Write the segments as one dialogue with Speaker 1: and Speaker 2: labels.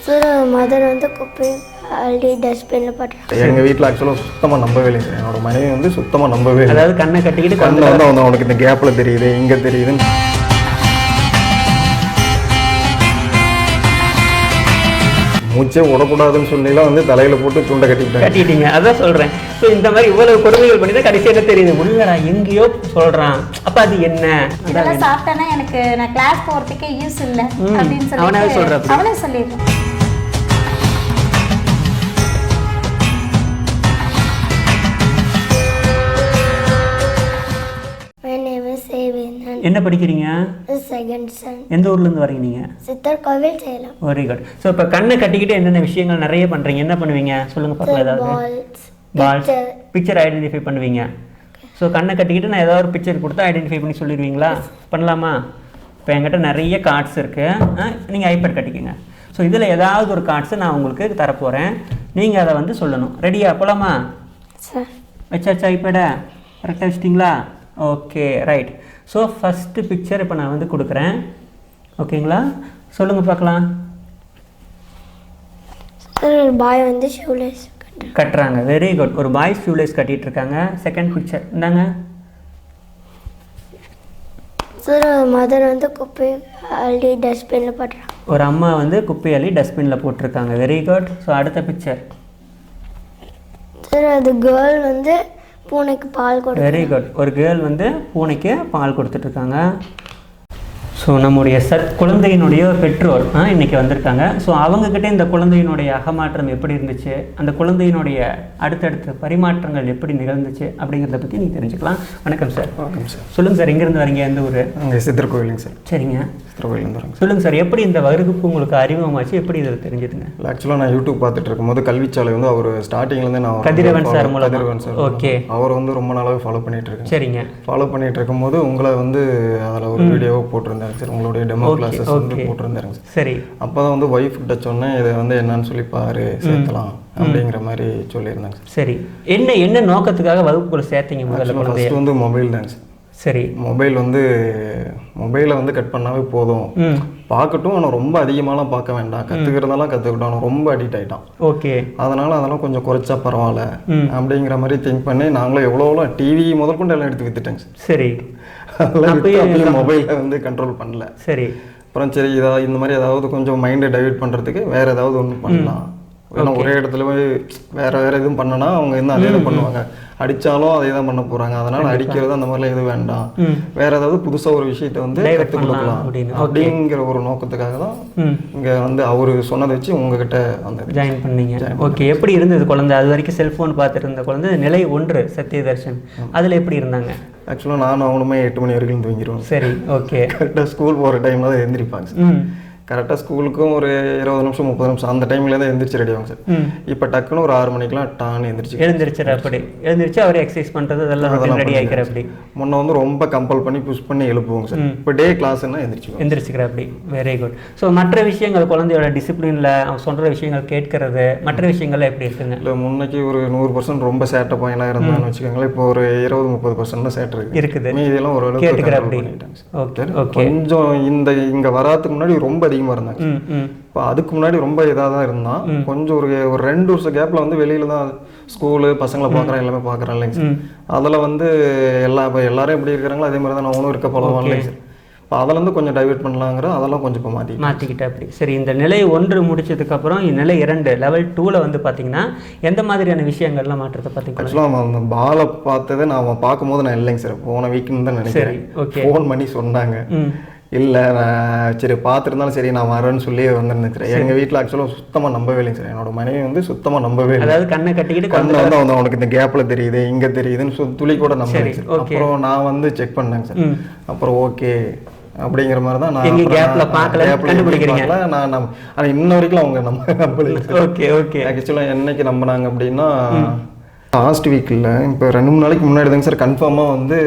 Speaker 1: அப்புறம் மதன் வந்து குப்பையை அள்ளி டஸ்ட்பினில் போட்டுறான்
Speaker 2: எங்கள் வீட்டில் ஆக்சுவலாக சுத்தமாக நம்பவே இல்லைங்க என்னோட மனைவி வந்து சுத்தமாக நம்பவே இல்லை
Speaker 3: அதாவது கண்ணை கட்டிக்கிட்டு
Speaker 2: கண்ணை வந்து அவன் அவனுக்கு இந்த கேப்பில் தெரியுது இங்கே தெரியுது மூச்சே விடக்கூடாதுன்னு சொல்லலாம் வந்து தலையில போட்டு துண்டை கட்டிட்டேன்
Speaker 3: கட்டிட்டீங்க அதான் சொல்றேன் ஸோ இந்த மாதிரி இவ்வளவு கொடுமைகள் பண்ணி தான் கடைசியில தெரியுது உள்ளடா எங்கேயோ சொல்றான் அப்ப அது என்ன
Speaker 1: சாப்பிட்டேன்னா எனக்கு நான் கிளாஸ் போறதுக்கே யூஸ் இல்லை அப்படின்னு சொல்லி அவனே சொல்றேன் அவனே சொல்லிடுறேன்
Speaker 3: என்ன படிக்கிறீங்க எந்த ஊர்லேருந்து வரீங்க நீங்க
Speaker 1: சித்தர் கோவில் சேலம்
Speaker 3: வெரி குட் ஸோ இப்போ கண்ணை கட்டிக்கிட்டு என்னென்ன விஷயங்கள் நிறைய பண்ணுறீங்க என்ன பண்ணுவீங்க சொல்லுங்கள் பார்க்கலாம் ஏதாவது பால்ஸ் பிக்சர் ஐடென்டிஃபை பண்ணுவீங்க ஸோ கண்ணை கட்டிக்கிட்டு நான் ஏதாவது ஒரு பிக்சர் கொடுத்து ஐடென்டிஃபை பண்ணி சொல்லிடுவீங்களா பண்ணலாமா இப்போ என்கிட்ட நிறைய கார்ட்ஸ் இருக்குது நீங்கள் ஐபேட் கட்டிக்கோங்க ஸோ இதில் ஏதாவது ஒரு கார்ட்ஸை நான் உங்களுக்கு தரப்போகிறேன் நீங்கள் அதை வந்து சொல்லணும் ரெடியா போகலாமா வச்சாச்சா ஐபேடை கரெக்டாக வச்சிட்டிங்களா okay right so first picture இப்போ நான் வந்து கொடுக்குறேன் ஓகேங்களா சொல்லுங்கள் பார்க்கலாம்
Speaker 1: பாய் வந்து ஷூலேஸ்
Speaker 3: கட்டுறாங்க வெரி குட் ஒரு பாய் ஷூலேஸ் கட்டிகிட்டு இருக்காங்க செகண்ட் பிக்சர் இந்தாங்க
Speaker 1: மதர் வந்து குப்பை அள்ளி டஸ்ட்பினில் போட்டுறாங்க
Speaker 3: ஒரு அம்மா வந்து குப்பை அள்ளி டஸ்ட்பினில் போட்டிருக்காங்க வெரி குட் ஸோ அடுத்த பிக்சர்
Speaker 1: சார் அது கேர்ள் வந்து பூனைக்கு பால் கொடு
Speaker 3: வெரி குட் ஒரு கேர்ள் வந்து பூனைக்கு பால் கொடுத்துட்ருக்காங்க ஸோ நம்முடைய சத் குழந்தையினுடைய பெற்றோர் இன்றைக்கி வந்திருக்காங்க ஸோ அவங்கக்கிட்டே இந்த குழந்தையினுடைய அகமாற்றம் எப்படி இருந்துச்சு அந்த குழந்தையினுடைய அடுத்தடுத்த பரிமாற்றங்கள் எப்படி நிகழ்ந்துச்சு அப்படிங்கிறத பற்றி நீங்கள் தெரிஞ்சுக்கலாம் வணக்கம் சார் வணக்கம் சார் சொல்லுங்கள் சார் எங்கேருந்து வரீங்க எந்த ஊர்
Speaker 2: சித்திரக்கோவிலுங்க சார் சரிங்க திருவையிலேருந்து
Speaker 3: சொல்லுங்கள் சார் எப்படி இந்த வகுப்பு உங்களுக்கு அறிமுகமாச்சு எப்படி இதில் தெரிஞ்சதுங்க
Speaker 2: ஆக்சுவலாக நான் யூடியூப் பார்த்துட்டு இருக்கும்போது கல்விச்சாலை வந்து அவர் ஸ்டார்டிங்லேருந்து
Speaker 3: நான் Kathiravan sir Kathiravan sir okay
Speaker 2: அவர் வந்து ரொம்ப நாளாகவே ஃபாலோ பண்ணிட்டு இருக்கேன் சரிங்க ஃபாலோ பண்ணிட்டு இருக்கும்போது உங்களை வந்து அதில் ஒரு வீடியோவாக போட்டிருந்தாங்க சார் உங்களுடைய டெமோ கிளாஸஸ் வந்து போட்டிருந்தாருங்க சார் சரி அப்போ தான் வந்து ஒய்ஃப் கிட்ட சொன்னேன் இதை வந்து என்னன்னு சொல்லி பாரு சேர்த்தலாம் அப்படிங்கிற மாதிரி சொல்லியிருந்தாங்க
Speaker 3: சரி என்ன என்ன நோக்கத்துக்காக வகுப்புகளை சேர்த்தீங்க
Speaker 2: முதல்ல வந்து மொபைல் தாங்க சார் சரி மொபைல் வந்து மொபைலை வந்து கட் பண்ணாவே போதும் பார்க்கட்டும் ஆனால் ரொம்ப அதிகமாலாம் பார்க்க வேண்டாம் கற்றுக்கிறதெல்லாம் கற்றுக்கிட்டோம் ஆனால் ரொம்ப அடிக்ட் ஆகிட்டான் ஓகே அதனால் அதெல்லாம் கொஞ்சம் குறைச்சா பரவாயில்ல அப்படிங்கிற மாதிரி திங்க் பண்ணி நாங்களும் எவ்வளோ டிவி முதல் கொண்டு எல்லாம் எடுத்து வித்துட்டேங்க சரி அதில் மொபைலில் வந்து கண்ட்ரோல் பண்ணல சரி அப்புறம் சரி இதாக இந்த மாதிரி ஏதாவது கொஞ்சம் மைண்டை டைவெர்ட் பண்ணுறதுக்கு வேறு ஏதாவது ஒன்று பண்ணலாம் ஏன்னா ஒரே இடத்துல போய் வேற வேற எதுவும் பண்ணனா அவங்க என்ன அதே தான் பண்ணுவாங்க அடிச்சாலும் அதே தான் பண்ண போறாங்க அதனால அடிக்கிறது அந்த மாதிரிலாம் எதுவும் வேண்டாம் வேற ஏதாவது புதுசா ஒரு விஷயத்த வந்து எடுத்து கொடுக்கலாம் அப்படிங்கிற ஒரு நோக்கத்துக்காக தான் இங்க வந்து அவரு சொன்னதை வச்சு உங்ககிட்ட வந்து
Speaker 3: ஜாயின் பண்ணீங்க ஓகே எப்படி இருந்தது குழந்தை அது வரைக்கும் செல்போன் பார்த்துட்டு இருந்த குழந்தை நிலை ஒன்று சத்யதர்ஷன் அதுல எப்படி இருந்தாங்க
Speaker 2: ஆக்சுவலாக நானும் அவனுமே எட்டு மணி வரைக்கும் தூங்கிடுவோம்
Speaker 3: சரி ஓகே
Speaker 2: கரெக்டாக ஸ்கூல் போகிற டைம்ல தான் எழுந்திரிப்பாங்க கரெக்டாக ஸ்கூலுக்கும் ஒரு இருபது நிமிஷம் முப்பது நிமிஷம் அந்த டைம்ல தான் எழுந்திரிச்சு ரெடி ஆகும் சார் இப்போ டக்குன்னு ஒரு ஆறு மணிக்கெலாம் டான் எழுந்திரிச்சு
Speaker 3: எழுந்திரிச்சு அப்படி எழுந்திரிச்சு அவர் எக்ஸசைஸ் பண்ணுறது அதெல்லாம் ரெடி ஆகிக்கிற அப்படி
Speaker 2: முன்ன வந்து ரொம்ப கம்பல் பண்ணி புஷ் பண்ணி எழுப்புவோங்க சார் இப்போ டே கிளாஸ்னா எழுந்திரிச்சு
Speaker 3: எழுந்திரிச்சிக்கிற அப்படி வெரி குட் ஸோ மற்ற விஷயங்கள் குழந்தையோட டிசிப்ளினில் அவன் சொல்கிற விஷயங்கள் கேட்கறது மற்ற விஷயங்கள் எப்படி இருக்குங்க
Speaker 2: இல்லை முன்னைக்கு ஒரு நூறு பர்சன்ட் ரொம்ப சேட்ட பாயிண்டாக இருந்தாலும் வச்சுக்கோங்களேன் இப்போ ஒரு இருபது முப்பது பர்சன்ட் தான் சேட்டை இருக்குது இருக்குது இதெல்லாம் ஒரு ஓகே ஓகே கொஞ்சம் இந்த இங்கே வராதுக்கு முன்னாடி ரொம்ப அதிகம் அதிகமாக இருந்தாச்சு இப்போ அதுக்கு முன்னாடி ரொம்ப இதாக தான் இருந்தான் கொஞ்சம் ஒரு ஒரு ரெண்டு வருஷம் கேப்பில் வந்து வெளியில் தான் ஸ்கூலு பசங்களை பார்க்குறேன் எல்லாமே பார்க்குறேன் இல்லைங்க சார் அதில் வந்து எல்லா இப்போ எல்லாரும் எப்படி இருக்கிறாங்களோ அதே மாதிரி தான் நான் இருக்க போகலாம் இல்லைங்க சார் இப்போ அதிலேருந்து கொஞ்சம் டைவெர்ட் பண்ணலாங்கிற அதெல்லாம் கொஞ்சம் இப்போ மாற்றி
Speaker 3: மாற்றிக்கிட்டேன் அப்படி சரி இந்த நிலை ஒன்று முடிச்சதுக்கப்புறம் நிலை இரண்டு லெவல் டூவில் வந்து பார்த்தீங்கன்னா எந்த மாதிரியான விஷயங்கள்லாம் மாற்றத்தை பார்த்தீங்கன்னா
Speaker 2: ஆக்சுவலாக அந்த பாலை பார்த்ததை நான் பார்க்கும்போது நான் இல்லைங்க சார் போன வீக்குன்னு தான் நினைக்கிறேன் ஃபோன் பண்ணி சொன்னாங்க இல்லை நான் சரி பார்த்துருந்தாலும் சரி நான் வரேன்னு சொல்லி வந்துருந்துக்கிறேன் எங்கள் வீட்டில் ஆக்சுவலாக சுத்தமாக நம்பவே இல்லைங்க சார் என்னோட மனைவி வந்து சுத்தமாக நம்பவே இல்லை
Speaker 3: அதாவது கண்ணை கட்டிக்கிட்டு
Speaker 2: கண்ணை வந்து வந்து உனக்கு இந்த கேப்பில் தெரியுது இங்கே தெரியுதுன்னு சொல்லி துளி கூட நம்ப சார் அப்புறம் நான் வந்து செக் பண்ணேங்க சார் அப்புறம் ஓகே அப்படிங்கிற மாதிரி தான்
Speaker 3: நான் கேப்ல பார்க்கல கண்டுபிடிக்கிறீங்க நான்
Speaker 2: நம் ஆனால் இன்ன வரைக்கும் அவங்க நம்ம நம்பலை ஓகே ஓகே ஆக்சுவலாக என்னைக்கு நம்பினாங்க அப்படின்னா லாஸ்ட் வீக்கில் இப்போ ரெண்டு மூணு நாளைக்கு முன்னாடி தாங்க சார் கன்ஃபார்மாக வந்து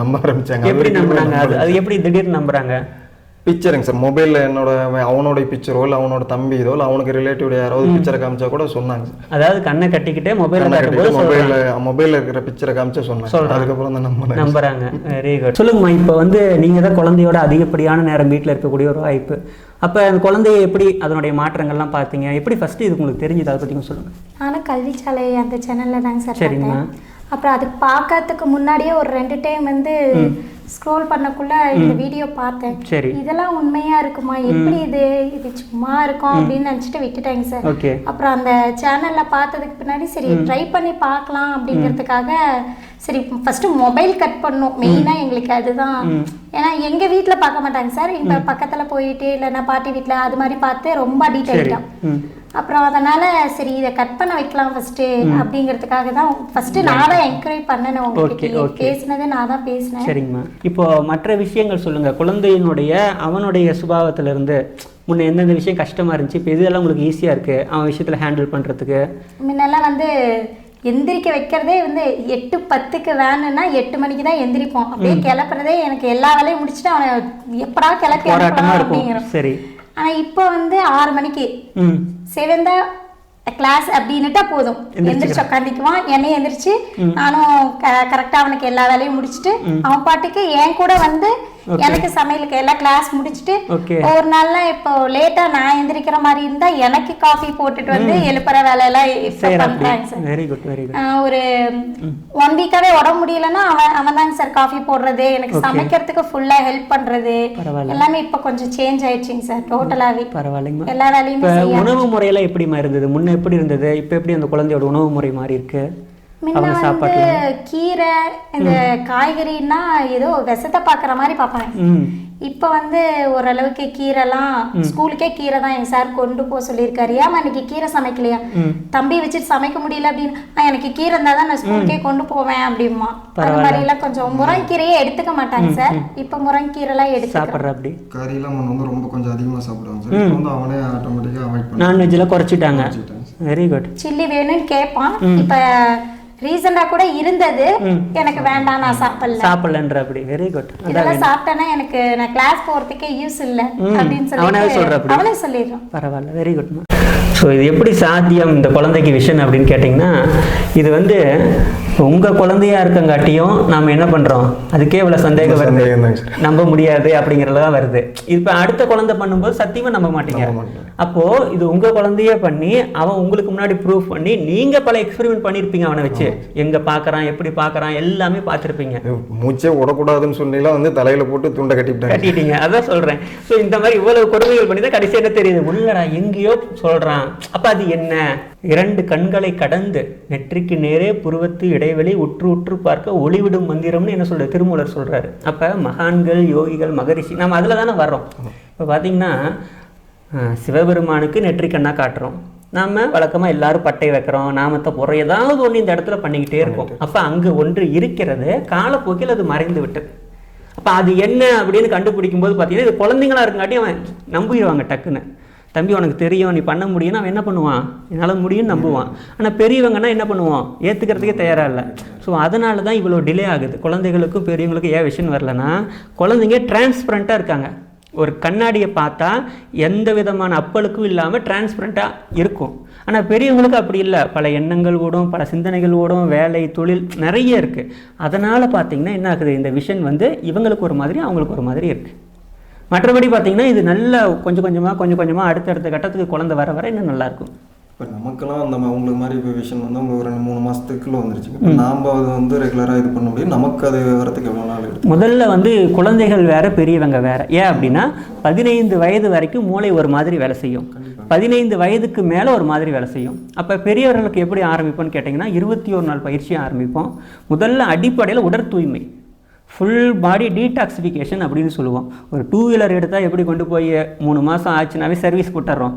Speaker 2: நம்ப ஆரம்பித்தாங்க
Speaker 3: எப்படி நம்புறாங்க அது எப்படி திடீர்னு நம்புறாங்க
Speaker 2: பிக்சருங்க சார் மொபைலில் என்னோட அவனோட பிக்சரோ இல்லை அவனோட தம்பி இதோ இல்லை அவனுக்கு ரிலேட்டிவ் யாராவது பிக்சரை காமிச்சா கூட சொன்னாங்க சார்
Speaker 3: அதாவது கண்ணை கட்டிக்கிட்டே மொபைல்
Speaker 2: மொபைலில் மொபைலில் இருக்கிற பிக்சரை காமிச்சா சொன்னாங்க அதுக்கப்புறம் தான் நம்ம
Speaker 3: நம்புறாங்க வெரி குட் சொல்லுங்கம்மா இப்போ வந்து நீங்கள் தான் குழந்தையோட அதிகப்படியான நேரம் வீட்டில் இருக்கக்கூடிய ஒரு வாய்ப்பு அப்போ அந்த குழந்தைய எப்படி அதனுடைய மாற்றங்கள்லாம் பார்த்தீங்க எப்படி ஃபஸ்ட்டு இது உங்களுக்கு தெரிஞ்சது அதை பற்றி சொல்லுங்கள்
Speaker 1: ஆனால் கல்விச்சாலை அந்த சேனலில் தாங்க சார் சரிங்கம்மா அப்புறம் அது பார்க்கறதுக்கு முன்னாடியே ஒரு ரெண்டு டைம் வந்து ஸ்க்ரோல் பண்ணக்குள்ள இந்த வீடியோ பார்த்தேன் சரி இதெல்லாம் உண்மையா இருக்குமா எப்படி இது இது சும்மா இருக்கும் அப்படின்னு நினச்சிட்டு விட்டுட்டேங்க சார் அப்புறம் அந்த சேனல்ல பார்த்ததுக்கு பின்னாடி சரி ட்ரை பண்ணி பார்க்கலாம் அப்படிங்கிறதுக்காக சரி ஃபர்ஸ்ட் மொபைல் கட் பண்ணும் மெயினாக எங்களுக்கு அதுதான் ஏன்னா எங்கள் வீட்டில் பார்க்க மாட்டாங்க சார் இப்போ பக்கத்தில் போயிட்டு இல்லைன்னா பாட்டி வீட்டில் அது மாதிரி பார்த்து ரொம்ப அடிக்ட் ஆகிட்டோம் அப்புறம் அதனால் சரி இதை கட் பண்ண வைக்கலாம் ஃபஸ்ட்டு அப்படிங்கிறதுக்காக தான் ஃபர்ஸ்ட் நான் தான் என்கரேஜ் பண்ணினேன் உங்களுக்கு பேசினதே நான் தான் பேசினேன்
Speaker 3: சரிங்கம்மா இப்போ மற்ற விஷயங்கள் சொல்லுங்கள் குழந்தையினுடைய அவனுடைய இருந்து முன்ன எந்தெந்த விஷயம் கஷ்டமாக இருந்துச்சு இப்போ இதெல்லாம் எல்லாம் உங்களுக்கு ஈஸியாக இருக்குது அவன் விஷயத்தில் ஹேண்டில் பண்ணுறதுக்கு
Speaker 1: முன்னெல்லாம் வந்து எந்திரிக்க வைக்கிறதே வந்து எட்டு பத்துக்கு வேணும்னா எட்டு மணிக்கு தான் எந்திரிப்போம் அப்படியே கிளப்புறதே எனக்கு எல்லா வேலையும் முடிச்சுட்டு அவனை எப்படா கிளப்பி
Speaker 3: அப்படிங்கிறோம் சரி
Speaker 1: ஆனால் இப்போ வந்து ஆறு மணிக்கு சிவந்த கிளாஸ் அப்படின்னுட்டா போதும் எந்திரிச்சு உட்காந்துக்குவான் என்னை எந்திரிச்சு நானும் கரெக்டா அவனுக்கு எல்லா வேலையும் முடிச்சுட்டு அவன் பாட்டுக்கு என் கூட வந்து எனக்கு சமையலுக்கு எல்லாம் கிளாஸ் முடிச்சுட்டு ஒரு நாள் இப்போ லேட்டா நான் எந்திரிக்கிற மாதிரி இருந்தா எனக்கு காஃபி போட்டுட்டு வந்து எழுப்புற வேலை எல்லாம்
Speaker 3: பண்றாங்க
Speaker 1: ஒரு ஒன் வீக்காவே உடம்பு முடியலன்னா அவன் அவன் தாங்க சார் காஃபி போடுறது எனக்கு சமைக்கிறதுக்கு ஃபுல்லா ஹெல்ப் பண்றது எல்லாமே இப்ப கொஞ்சம் சேஞ்ச் ஆயிடுச்சுங்க சார் டோட்டலாவே பரவாயில்லைங்க எல்லா
Speaker 3: வேலையும் உணவு முறையெல்லாம் எப்படிமா இருந்தது முன்ன எப்படி இருந்தது இப்ப எப்படி அந்த குழந்தையோட உணவு முறை மாறி இருக்கு
Speaker 1: முன்ன சாப்பாடு கீரை இந்த காய்கறின்னா ஏதோ விஷத்தை பாக்குற மாதிரி பார்ப்பாங்க இப்ப வந்து ஓரளவுக்கு கீரைலாம் ஸ்கூலுக்கே கீரை தான் எங்க சார் கொண்டு போக சொல்லியிருக்காரு ஏமா இன்னைக்கு கீரை சமைக்கலையா தம்பி வச்சுட்டு சமைக்க முடியல அப்படின்னு எனக்கு கீரை இருந்தா தான் நான் ஸ்கூலுக்கே கொண்டு போவேன் அப்படிமா அந்த மாதிரி எல்லாம் கொஞ்சம் முரங்கீரையே எடுத்துக்க மாட்டாங்க சார் இப்ப முரங்கீரை எல்லாம் எடுத்து
Speaker 3: சாப்பிட்ற அப்படி
Speaker 2: கறி எல்லாம் வந்து ரொம்ப கொஞ்சம் அதிகமா சாப்பிடுவாங்க சார் இப்போ வந்து அவனே ஆட்டோமேட்டிக்கா அவாய்ட்
Speaker 3: பண்ணுவாங்க நான்வெஜ்ல குறைச்சிட்டாங்க வெரி குட்
Speaker 1: சில்லி வேணும்னு கேட்பான் இப்போ ரீசெண்டா கூட இருந்தது எனக்கு வேண்டாம் நான் சாப்பிடல
Speaker 3: சாப்பிடலன்ற அப்படி வெரி குட்
Speaker 1: இதெல்லாம் சாப்பிட்டேன்னா எனக்கு நான் கிளாஸ் போறதுக்கே யூஸ் இல்ல அப்படின்னு சொல்லி அவனே சொல்ற அப்படி அவனே சொல்லிடுறான்
Speaker 3: பரவாயில்ல வெரி குட் ஸோ இது எப்படி சாத்தியம் இந்த குழந்தைக்கு விஷன் அப்படின்னு கேட்டிங்கன்னா இது வந்து உங்கள் குழந்தையா இருக்கங்காட்டியும் நாம் என்ன பண்ணுறோம் அதுக்கே இவ்வளோ சந்தேகம் வருது நம்ப முடியாது அப்படிங்கிறதா வருது இப்போ அடுத்த குழந்தை பண்ணும்போது சத்தியமாக நம்ப மாட்டீங்க அப்போது இது உங்கள் குழந்தையே பண்ணி அவன் உங்களுக்கு முன்னாடி ப்ரூவ் பண்ணி நீங்கள் பல எக்ஸ்பெரிமெண்ட் பண்ணியிருப்பீங்க அவனை வச்சு எங்கே பார்க்குறான் எப்படி பார்க்குறான் எல்லாமே பார்த்துருப்பீங்க
Speaker 2: மூச்சே விடக்கூடாதுன்னு சொல்லிலாம் வந்து தலையில் போட்டு துண்டை கட்டிவிட்டேன்
Speaker 3: கட்டிட்டீங்க அதான் சொல்கிறேன் ஸோ இந்த மாதிரி இவ்வளவு கொடுமைகள் பண்ணி தான் கடைசியாக தெரியுது உள்ளடா எங்கேயோ சொல்கிறான் அப்ப அது என்ன இரண்டு கண்களை கடந்து நெற்றிக்கு நேரே புருவத்து இடைவெளி உற்று உற்று பார்க்க ஒளிவிடும் மந்திரம்னு என்ன சொல்றது திருமூலர் சொல்றாரு அப்ப மகான்கள் யோகிகள் மகரிஷி நம்ம அதுல தானே வர்றோம் இப்போ பார்த்திங்கன்னா சிவபெருமானுக்கு நெற்றி கண்ணா காட்டுறோம் நாம வழக்கமா எல்லாரும் பட்டை வைக்கிறோம் நாமத்தை போடுற ஏதாவது ஒண்ணு இந்த இடத்துல பண்ணிக்கிட்டே இருக்கோம் அப்ப அங்கு ஒன்று இருக்கிறது காலப்போக்கில் அது மறைந்து விட்டது அப்ப அது என்ன அப்படின்னு கண்டுபிடிக்கும் போது பார்த்தீங்கன்னா இது குழந்தைங்களா இருக்காட்டி அவன் நம்பிடுவாங்க டக்குன்னு தம்பி உனக்கு தெரியும் நீ பண்ண முடியும்னா அவன் என்ன பண்ணுவான் என்னால் முடியும்னு நம்புவான் ஆனால் பெரியவங்கன்னா என்ன பண்ணுவோம் ஏற்றுக்கிறதுக்கே தயாராக இல்லை ஸோ அதனால தான் இவ்வளோ டிலே ஆகுது குழந்தைகளுக்கும் பெரியவங்களுக்கும் ஏன் விஷயம் வரலன்னா குழந்தைங்க டிரான்ஸ்பரண்ட்டாக இருக்காங்க ஒரு கண்ணாடியை பார்த்தா எந்த விதமான அப்பலுக்கும் இல்லாமல் டிரான்ஸ்பரண்ட்டாக இருக்கும் ஆனால் பெரியவங்களுக்கு அப்படி இல்லை பல எண்ணங்கள் ஓடும் பல சிந்தனைகள் ஓடும் வேலை தொழில் நிறைய இருக்குது அதனால் பார்த்திங்கன்னா என்ன ஆகுது இந்த விஷன் வந்து இவங்களுக்கு ஒரு மாதிரி அவங்களுக்கு ஒரு மாதிரி இருக்குது மற்றபடி பார்த்தீங்கன்னா இது நல்ல கொஞ்சம் கொஞ்சமாக கொஞ்சம் கொஞ்சமாக அடுத்தடுத்த கட்டத்துக்கு குழந்தை வர வர இன்னும் நல்லாயிருக்கும்
Speaker 2: இப்போ நமக்கெல்லாம் அந்த உங்களுக்கு மாதிரி இப்போ விஷயம் வந்து உங்களுக்கு ஒரு ரெண்டு மூணு மாதத்துக்குள்ளே வந்துருச்சு இப்போ நாம் அது வந்து ரெகுலராக இது பண்ண முடியும் நமக்கு அது வரத்துக்கு எவ்வளோ நாள் எடுத்து
Speaker 3: முதல்ல வந்து குழந்தைகள் வேறு பெரியவங்க வேறு ஏன் அப்படின்னா பதினைந்து வயது வரைக்கும் மூளை ஒரு மாதிரி வேலை செய்யும் பதினைந்து வயதுக்கு மேலே ஒரு மாதிரி வேலை செய்யும் அப்போ பெரியவர்களுக்கு எப்படி ஆரம்பிப்போம்னு கேட்டிங்கன்னா இருபத்தி ஒரு நாள் பயிற்சியாக ஆரம்பிப்போம் முதல்ல அடிப்படையில் உடற் தூய்மை ஃபுல் பாடி டீடாக்சிஃபிகேஷன் அப்படின்னு சொல்லுவோம் ஒரு டூ வீலர் எடுத்தால் எப்படி கொண்டு போய் மூணு மாதம் ஆச்சுனாவே சர்வீஸ் கொடுத்துட்றோம்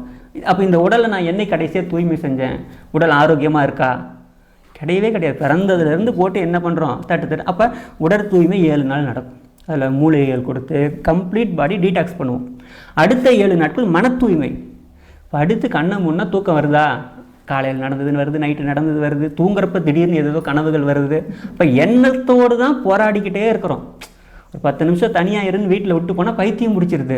Speaker 3: அப்போ இந்த உடலை நான் என்னை கடைசியாக தூய்மை செஞ்சேன் உடல் ஆரோக்கியமாக இருக்கா கிடையவே கிடையாது பிறந்ததுலேருந்து போட்டு என்ன பண்ணுறோம் தட்டு தட்டு அப்போ உடல் தூய்மை ஏழு நாள் நடக்கும் அதில் மூலிகைகள் கொடுத்து கம்ப்ளீட் பாடி டீடாக்ஸ் பண்ணுவோம் அடுத்த ஏழு நாட்கள் மன தூய்மை இப்போ அடுத்து கண்ணை முன்னால் தூக்கம் வருதா காலையில் நடந்ததுன்னு வருது நைட்டு நடந்தது வருது தூங்குறப்ப திடீர்னு ஏதோ கனவுகள் வருது இப்போ எண்ணத்தோடு தான் போராடிக்கிட்டே இருக்கிறோம் ஒரு பத்து நிமிஷம் தனியாக இருந்து வீட்டில் விட்டு போனால் பைத்தியம் பிடிச்சிருது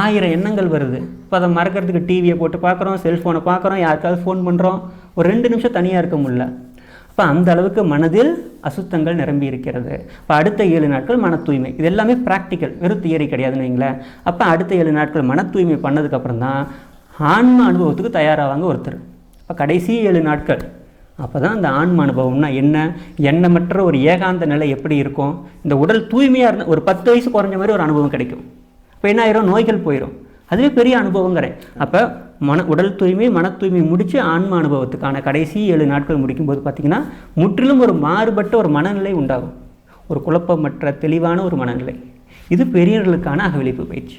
Speaker 3: ஆயிரம் எண்ணங்கள் வருது இப்போ அதை மறக்கிறதுக்கு டிவியை போட்டு பார்க்குறோம் செல்ஃபோனை பார்க்குறோம் யாருக்காவது ஃபோன் பண்ணுறோம் ஒரு ரெண்டு நிமிஷம் தனியாக இருக்க முடியல இப்போ அந்த அளவுக்கு மனதில் அசுத்தங்கள் நிரம்பி இருக்கிறது இப்போ அடுத்த ஏழு நாட்கள் மன தூய்மை இது எல்லாமே ப்ராக்டிக்கல் வெறும் தியரி கிடையாதுன்னு வைங்களேன் அப்போ அடுத்த ஏழு நாட்கள் மன தூய்மை பண்ணதுக்கப்புறம் தான் ஆன்ம அனுபவத்துக்கு தயாராவாங்க ஒருத்தர் இப்போ கடைசி ஏழு நாட்கள் அப்போ தான் அந்த ஆன்ம அனுபவம்னா என்ன எண்ணமற்ற ஒரு ஏகாந்த நிலை எப்படி இருக்கும் இந்த உடல் தூய்மையாக இருந்தால் ஒரு பத்து வயசு குறைஞ்ச மாதிரி ஒரு அனுபவம் கிடைக்கும் இப்போ என்ன ஆயிரும் நோய்கள் போயிடும் அதுவே பெரிய அனுபவங்கிறேன் அப்போ மன உடல் தூய்மை மன தூய்மை முடித்து ஆன்ம அனுபவத்துக்கான கடைசி ஏழு நாட்கள் முடிக்கும்போது பார்த்திங்கன்னா முற்றிலும் ஒரு மாறுபட்ட ஒரு மனநிலை உண்டாகும் ஒரு குழப்பமற்ற தெளிவான ஒரு மனநிலை இது பெரியவர்களுக்கான அகவிழிப்பு பயிற்சி